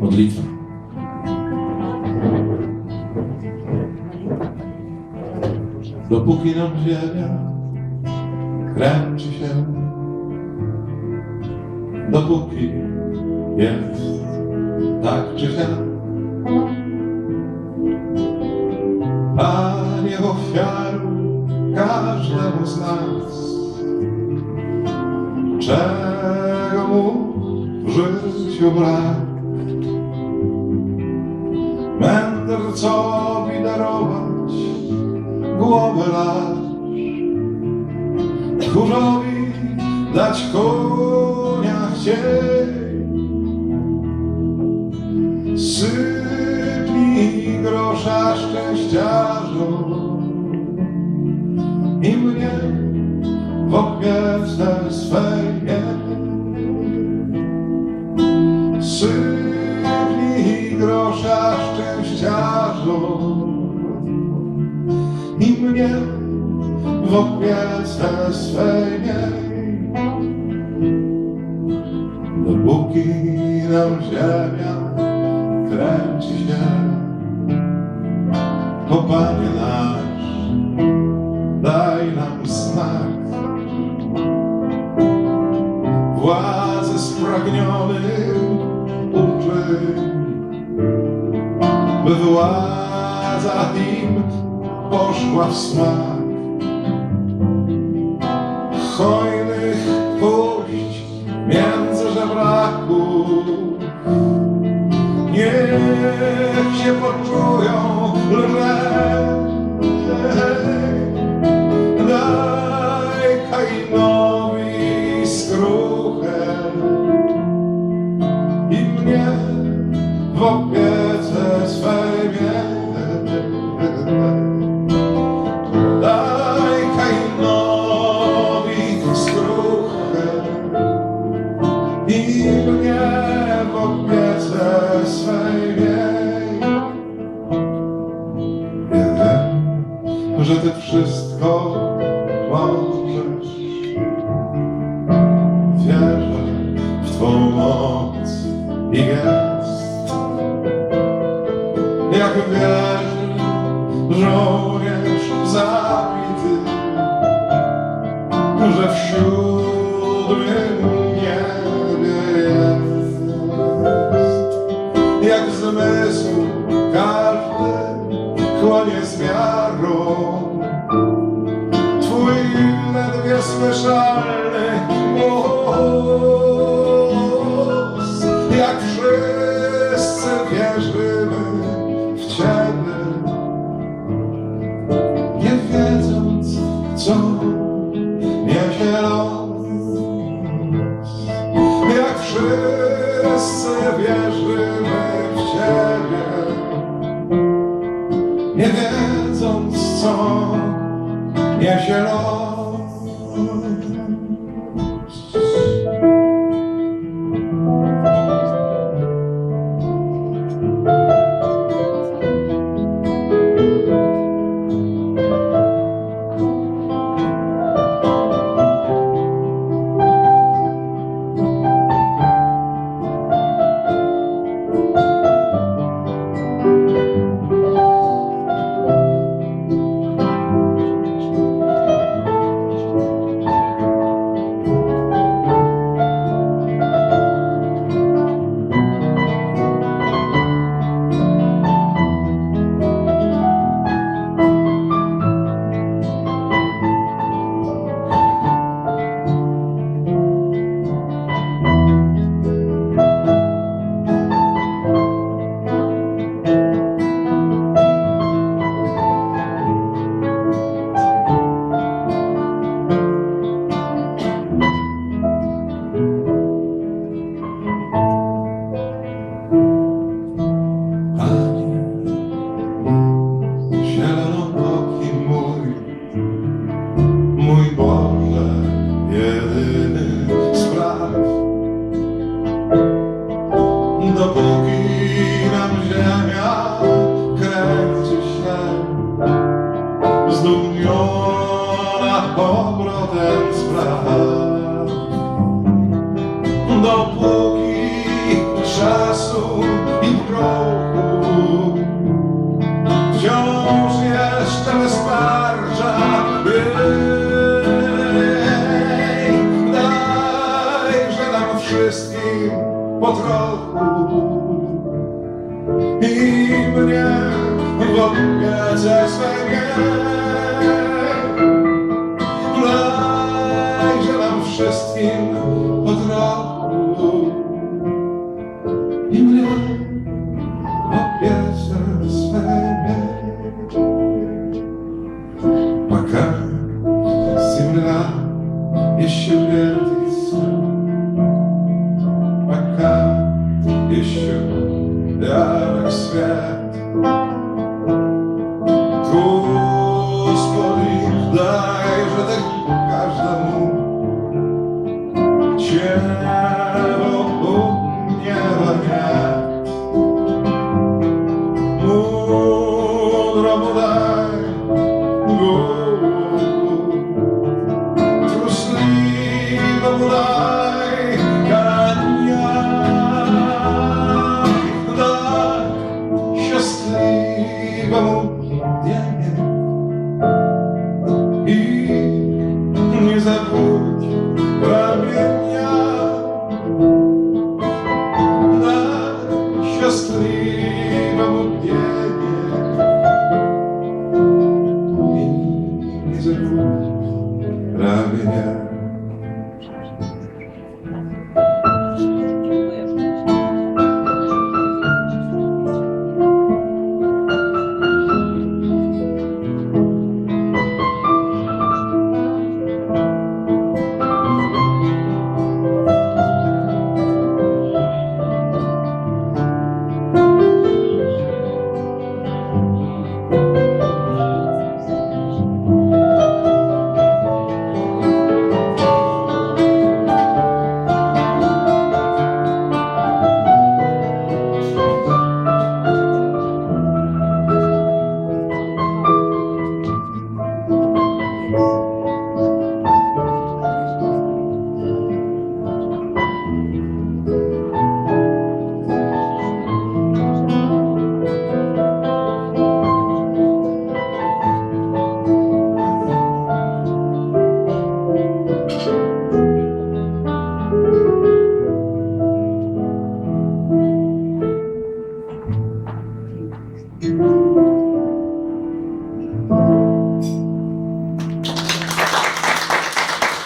Modlitwa. Dopóki nam ziemia kręci się, dopóki jest tak czy siak. Panie ofiaruj każdemu z nas, czego mu w życiu brak. Mędrcowi darować głowę lasz, tchórzowi dać konia chciej. Sypnij grosza szczęściarzom i mnie w opiece swej. Sypnij grosza w opiece swej miej. Dopóki nam ziemia kręci się, to Panie nasz, daj nam znak. Władzy spragnionych uczyń, by władza im poszła w smak. Hojnych puść między żebraków, Niech się poczują w swej. Wiem, że Ty wszystko możesz. Wierzę w Twą moc i gest. Jak wierzy żołnierz jak wszyscy wierzymy w Ciebie, nie wiedząc, co niesie los. Jak wszyscy wierzymy w Ciebie, nie wiedząc, co niesie los. Dopóki czasu grochu Wciąż jeszcze wystarcza Ej, Dajże nam wszystkim po trochu. I mnie w opiece swej po trochu I mnie w Щиро буднього дня, мудро подай голову, трусливо подай.